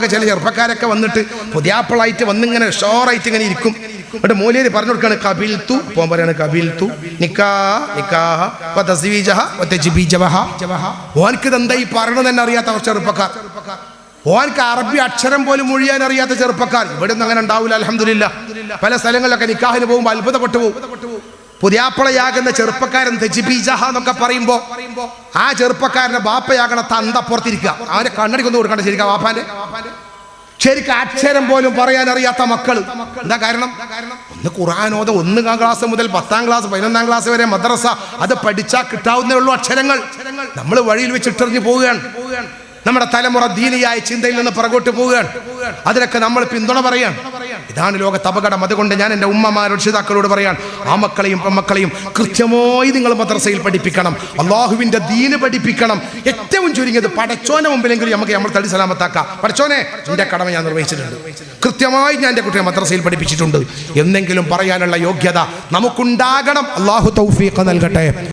ഒക്കെ ചില ചെറുപ്പക്കാരൊക്കെ വന്നിട്ട് പുതിയാപ്പിളായിട്ട് വന്നിങ്ങനെ ഷോറായിട്ട് ഇങ്ങനെ ഇരിക്കും. എന്നിട്ട് മൂലേര് പറഞ്ഞു കൊടുക്കാണ് കപിൽ തു പോകാൻ പറയാണ് കപിൽ തു നിക്കാ നിക്കാഹ ഓനക്ക് തസ്വീജഹ വ തജ്ബീജവഹ. ഓൻക്ക് ഇതെന്താ ഈ പറയണത് തന്നെ അറിയാത്ത അവർ ചെറുപ്പക്കാർ. ഓൻക്ക് അറബി അക്ഷരം പോലും മുഴിയാൻ അറിയാത്ത ചെറുപ്പക്കാർ. ഇവിടെ ഒന്നും അങ്ങനെ ഉണ്ടാവില്ല അലഹമില്ല പല സ്ഥലങ്ങളിലൊക്കെ നിക്കാഹിന് പോകുമ്പോൾ അത്ഭുതപ്പെട്ടു പോകും. പുതിയാപ്പളയാകുന്ന ചെറുപ്പക്കാരൻ തെജിബീജഹ എന്നൊക്കെ പറയുമ്പോ ആ ചെറുപ്പക്കാരന്റെ ബാപ്പയാകണ തന്തപ്പുറത്തിരിക്കുക അവരെ കണ്ണടിക്കൊന്നും കൊടുക്കണ്ട ശരിക്കും ബാപ്പാന്റെ. ശരിക്കും അക്ഷരം പോലും പറയാൻ അറിയാത്ത മക്കൾ എന്താ കാരണം? ഒന്ന് ഖുർആാനോദ ഒന്നാം ക്ലാസ് മുതൽ പത്താം ക്ലാസ് പതിനൊന്നാം ക്ലാസ് വരെ മദ്രസ. അത് പഠിച്ചാൽ കിട്ടാവുന്നേ ഉള്ളൂ അക്ഷരങ്ങൾ. നമ്മൾ വഴിയിൽ വെച്ച് ഇട്ടെറിഞ്ഞു പോവുകയാണ്. നമ്മുടെ തലമുറ ദീനിയായ ചിന്തയിൽ നിന്ന് പുറകോട്ട് പോവുകയാണ്. അതിനൊക്കെ നമ്മൾ പിന്തുണ പറയാൻ ഇതാണ് ലോകത്ത് അപകടം. അതുകൊണ്ട് ഞാൻ എന്റെ ഉമ്മമാർ രക്ഷിതാക്കളോട് പറയാൻ ആ മക്കളെയും പെമ്മക്കളെയും കൃത്യമായി നിങ്ങൾ മദ്രസയിൽ പഠിപ്പിക്കണം. അള്ളാഹുവിന്റെ ദീന് പഠിപ്പിക്കണം. ഏറ്റവും ചുരുങ്ങിയത് പടച്ചോനെ മുമ്പിലെങ്കിലും നമുക്ക് നമ്മൾ തടി സലാമത്താക്കാം. പടച്ചോനെ എന്റെ കടമ ഞാൻ നിർവഹിച്ചിട്ടുണ്ട്. കൃത്യമായി ഞാൻ എന്റെ കുട്ടിയെ മദ്രസയിൽ പഠിപ്പിച്ചിട്ടുണ്ട്. എന്നെങ്കിലും പറയാനുള്ള യോഗ്യത നമുക്കുണ്ടാകണം. അള്ളാഹു തൗഫീഖ് നൽകട്ടെ.